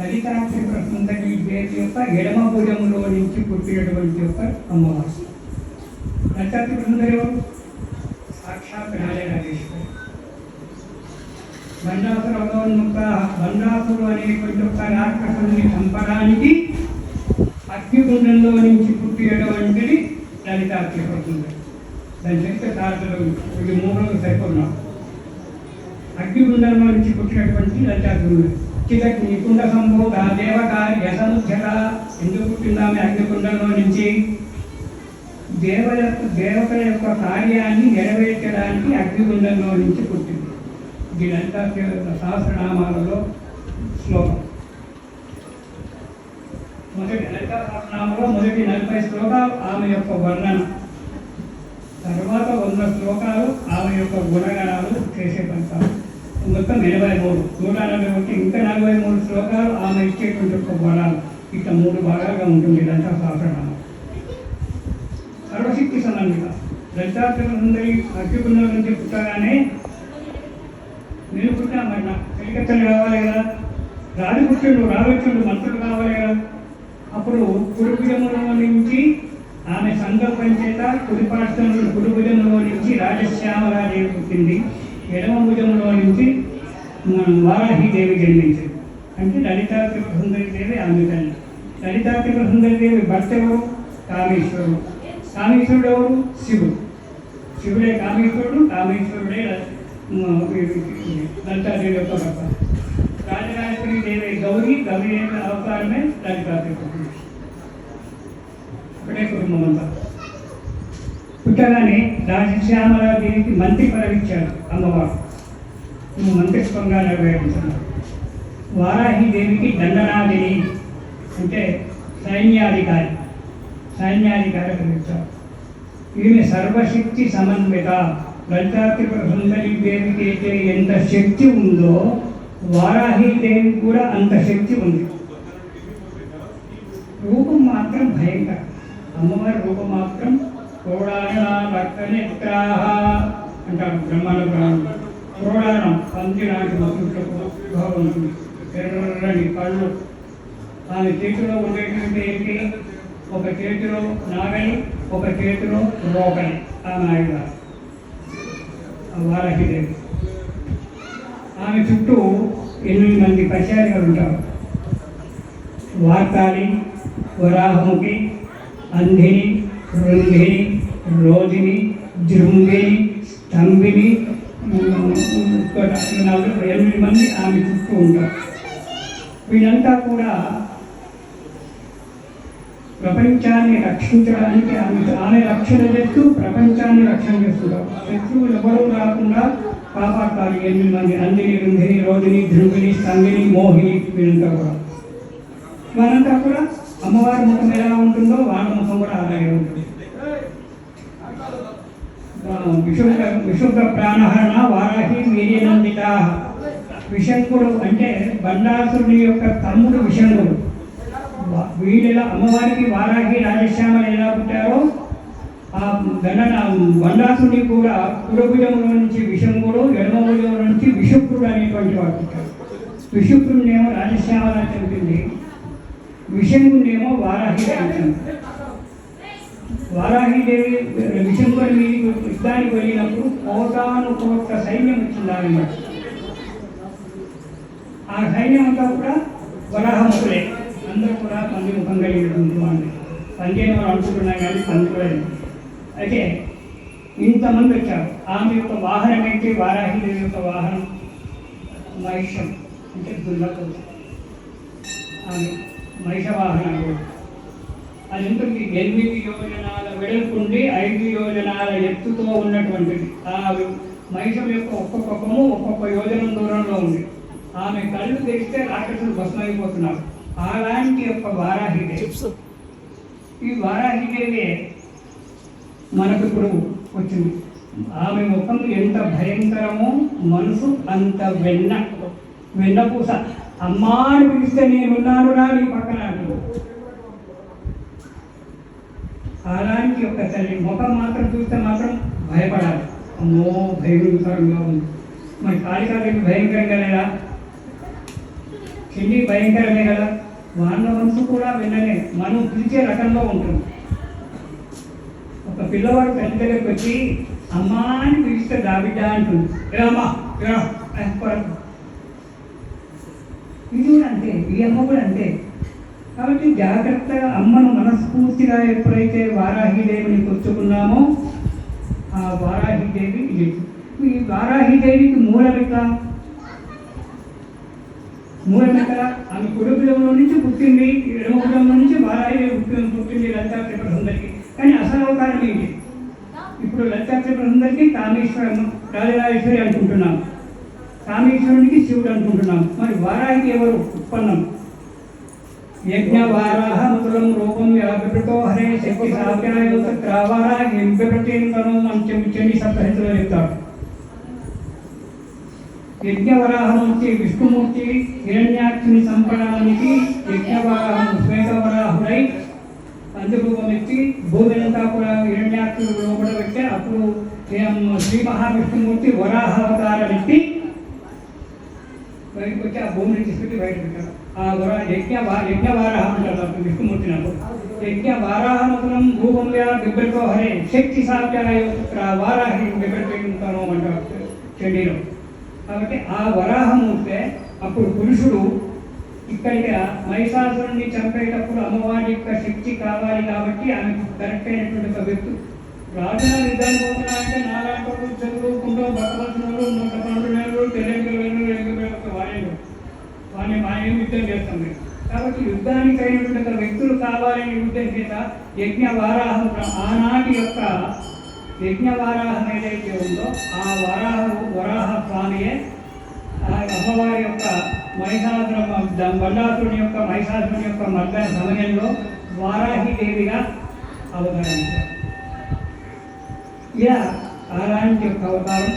లలితాక్షర సుందరి దేవి యొక్క ఎడమ భుజములో నుంచి పుట్టినటువంటి యొక్క అమ్మవారు. లలితాక్షర సుందరి సాక్షాత్ నారాయణేశ్వరి బండాసురోన్ముక్త బండాసురు అనేటువంటి ఒక రాక్షసుని చంపడానికి అగ్నిగుండంలో నుంచి పుట్టినటువంటిది లలితాక్షర సుందరి దాని చరిత్ర శాస్త్రం ఇది మూడు సరిపోతున్నాం అగ్నిగుండంలో నుంచి పుట్టినటువంటి లలితాక్షర చిదగ్ని కుండ సంభోగ దేవకార్య సముద్యత ఎందుకు పుట్టిందామె అగ్నిగుండంలో నుంచి? దేవ యొక్క దేవత యొక్క కార్యాన్ని నెరవేర్చడానికి అగ్నిగుండంలో నుంచి పుట్టింది. దీనంతా సహస్రనామాలలో శ్లోకం. మొదటి లలితా సహస్రనామంలో మొదటి నలభై శ్లోకాలు ఆమె యొక్క వర్ణన. తర్వాత వంద శ్లోకాలు ఆమె యొక్క గుణగణాలు చేసే పంచాలు మొత్తం ఎనభై మూడు. నూట నలభై ఒకటి ఇంకా నలభై మూడు శ్లోకాలు ఆమె ఇచ్చేటువంటి ఒక బలాలు ఇట్లా మూడు భాగాలుగా ఉంటుంది ఇదంతా సహస్రనామం సర్వశక్తి సంబంధిత. లలితాత్రి అగ్గిపుణ్యం నుంచి పుట్టగానే నేను పుట్టినా మరి నా కలికత్తలు కావాలి కదా? రాజు పుట్టిండు రావచ్చుడు మంత్రులు కావాలి కదా? అప్పుడు కురుభుజములో నుంచి ఆమె సంకల్పం చేత కుడి కురుభుజములో నుంచి రాజశ్యామలాదేవి పుట్టింది. ఎడమ భుజంలో నుంచి మన వారాహిదేవి జన్మించింది. అంటే లలితాత్రిక త్రిపుర దేవి ఆమె తల్లి. లలితాత్రిక త్రిపుర దేవి భర్త ఎవరు? కామేశ్వరుడు. కామేశ్వరుడు ఎవరు శివుడు. శివుడే కామేశ్వరుడు కామేశ్వరుడే లలితాదేవి యొక్క భర్త. రాజరాజేశ్వరి దేవి గౌరీ గౌరీ యొక్క అవతారమే లలితాత్రిక ఇప్పుడే కుటుంబం అంతా పుట్టగానే రాజశ్యామలాదేవికి మంత్రి పదవి అమ్మవారు. నువ్వు మంత్రిత్వంగా నెరవేర్చున్నావు వారాహి దేవికి దండనాదిని అంటే సైన్యాధికారి సైన్యాధికారి పిలిచారు ఈమె సర్వశక్తి సమన్విత లలితా సుందరి దేవికి అయితే ఎంత శక్తి ఉందో వారాహి దేవి కూడా అంత శక్తి ఉంది. రూపం మాత్రం భయంకరం. అమ్మవారి రూపం మాత్రం క్రోడాన అంటారు బ్రహ్మాండ ప్రాణులు క్రోడానం పంది నాటి మధులకు ఉంటుంది ఎర్రని కళ్ళు ఆమె చేతిలో ఉండేటువంటి ఏంటి? ఒక చేతిలో నాగలి ఒక చేతిలో రోగలి. ఆమె ఆయుధాలు వారహిదేవి ఆమె చుట్టూ ఎనిమిది మంది పచారిగా ఉంటారు. వార్తాలి వరాహముఖి అంధిని రుంధిని రోజిని జృంగిని స్తంభిని నలుగురు ఎనిమిది మంది ఆమె చుట్టూ ఉంటారు. వీళ్ళంతా కూడా ప్రపంచాన్ని రక్షించడానికి ఆమె ఆమె రక్షణ చేస్తూ ప్రపంచాన్ని రక్షణ చేస్తుంటారు. శత్రువులు ఎవరూ రాకుండా కాపాడతారు ఎనిమిది మంది నందిని రుంధిని రోజిని ధ్రువిని స్తంగిని మోహిని వీళ్ళంతా కూడా. వారంతా కూడా అమ్మవారి ముఖం ఎలా ఉంటుందో వాళ్ళ ముఖం కూడా అలాగే ఉంటుంది. విశుద్ధ విశుద్ధ ప్రాణహరణ వారాహి వీర్యనందిత. విశంకుడు అంటే బండాసురుడి యొక్క తమ్ముడు విశంకుడు. వా- వీళ్ళెలా అమ్మవారికి వారాహి రాజశ్యామలు ఎలా పుట్టారో ఆ దండన బండాసుని కూడా కుడభుజంలో నుంచి విషంకుడు ఎడమ నుంచి విషుక్రుడు అనేటువంటి వాడు పుట్టాడు. విషుప్రుడినేమో రాజశ్యామల అని చెబుతుంది. విషంకుడినేమో వారాహి అంటుంది వారాహిదేవి విషంకుడి మీద యుద్ధానికి వెళ్ళినప్పుడు కోటాను కోట్ల సైన్యం వచ్చింది ఆ సైన్యం అంతా కూడా వరాహముఖులే అందరూ కూడా పంది ముఖం కలిగినటువంటి వాళ్ళు. పందేని మనం అనుకుంటున్నాం కానీ పందులే అయితే ఇంతమంది వచ్చారు. ఆమె యొక్క వాహనం ఏంటి? వారాహిదేవి యొక్క వాహనం. మహిషం. అంటే దున్నపోతు ఆమె మహిష వాహనం అది ఉంటుంది. ఎనిమిది యోజనాల వెడల్పుండి ఐదు యోజనాల ఎత్తుతో ఉన్నటువంటిది. ఆ మహిషం యొక్క ఒక్కొక్క కొమ్ము ఒక్కొక్క యోజనం దూరంలో ఉంది. ఆమె కళ్ళు తెరిస్తే రాక్షసులు భస్మైపోతున్నారు అలాంటి యొక్క వారాహిదేవి ఈ వారాహిదేవి మనకు ఇప్పుడు వచ్చింది. ఆమె ముఖం ఎంత భయంకరమో మనసు అంత వెన్న వెన్నపూస. అమ్మా అని పిలిస్తే నేనున్నాను రా నీ పక్కన కాలానికి ఒక తల్లి ముఖం మాత్రం చూస్తే మాత్రం భయపడాలి. అమ్మో భయంకరంగా ఉంది మరి కాళికాదేవి భయంకరంగా లేదా? చెల్లి భయంకరమే కదా? వాళ్ళ మనసు కూడా వెళ్ళనే మనం పిలిచే రకంలో ఉంటుంది ఒక పిల్లవాడు తల్లి దగ్గరికి వచ్చి అమ్మా అని పిలిస్తే దాబిడ్డ అంటుంది. అమ్మా ఇది కూడా అంతే ఈ అమ్మ కూడా అంతే కాబట్టి జాగ్రత్తగా అమ్మను మనస్ఫూర్తిగా ఎప్పుడైతే వారాహిదేవిని కొచ్చుకున్నామో ఆ వారాహిదేవి ఇది ఈ వారాహిదేవికి మూలమిక మూలమిక ఆమె కుడుపులంలో నుంచి పుట్టింది. ఎడమపురంలో నుంచి వారాహిదేవి పుట్టింది పుట్టింది లలితా త్రిపురందరికి కానీ అసలవకారం ఏంటి? ఇప్పుడు లలితా త్రిపురందరికి కామేశ్వరం రాజరాజేశ్వరి అనుకుంటున్నాం కామేశ్వరునికి శివుడు అనుకుంటున్నాం మరి వారాహికి ఎవరు ఉత్పన్నం యజ్ఞ వారాహ ముతులం రూపం వ్యాపితో హరే శక్తి సాధ్యాయోత క్రావారా ఎంపెటేంతనం అని చెప్పి చెన్ని సప్తహితులు చెప్తారు యజ్ఞవరాహమూర్తి విష్ణుమూర్తి హిరణ్యాక్షుని చంపడానికి యజ్ఞవరాహం శ్వేతవరాహుడై పంచరూపం ఎత్తి భూమినంతా కూడా హిరణ్యాక్షుడు లోపల పెడితే అప్పుడు ఏం శ్రీ మహావిష్ణుమూర్తి వరాహ అవతారం ఎత్తి బయటకు వచ్చి ఆ భూమిని తీసుకొచ్చి బయట పెట్టారు. ఆ వర యజ్ఞ యజ్ఞ వారాహం అంటారు అప్పుడు విష్ణుమూర్తి నాకు యజ్ఞ వారాహమతులం భూభంగా బిబ్బరితో హరే శక్తి సాధ్యాలయ వారాహి బిబ్బరితో అంటారు చెడీలో. కాబట్టి ఆ వరాహమూర్తే అప్పుడు పురుషుడు ఇక్కడికి మహిషాసురుణ్ణి చంపేటప్పుడు అమ్మవారి యొక్క శక్తి కావాలి కాబట్టి ఆమెకు కరెక్ట్ అయినటువంటి ఒక వ్యక్తి. రాజుల యుద్ధాలు పోతున్నా అంటే నారాయణ చదువుకుంటూ బట్టవలసిన వాళ్ళు నూట పన్నెండు వేలు తెలియదు వేలు ఎనిమిది వేలు వాడిని యుద్ధం చేస్తుంది కాబట్టి యుద్ధానికి అయినటువంటి వ్యక్తులు కావాలని యుద్ధం చేత యజ్ఞ వారాహం ఆనాటి యొక్క యజ్ఞ వారాహం ఏదైతే ఉందో ఆ వరాహ వరాహ స్వామియే ఆ అమ్మవారి యొక్క మహిషాసుర బండాసురుని యొక్క మహిషాసురుని యొక్క మర్ద సమయంలో వారాహి దేవిగా అవతరించారు. ఇలా అలాంటి యొక్క అవతారం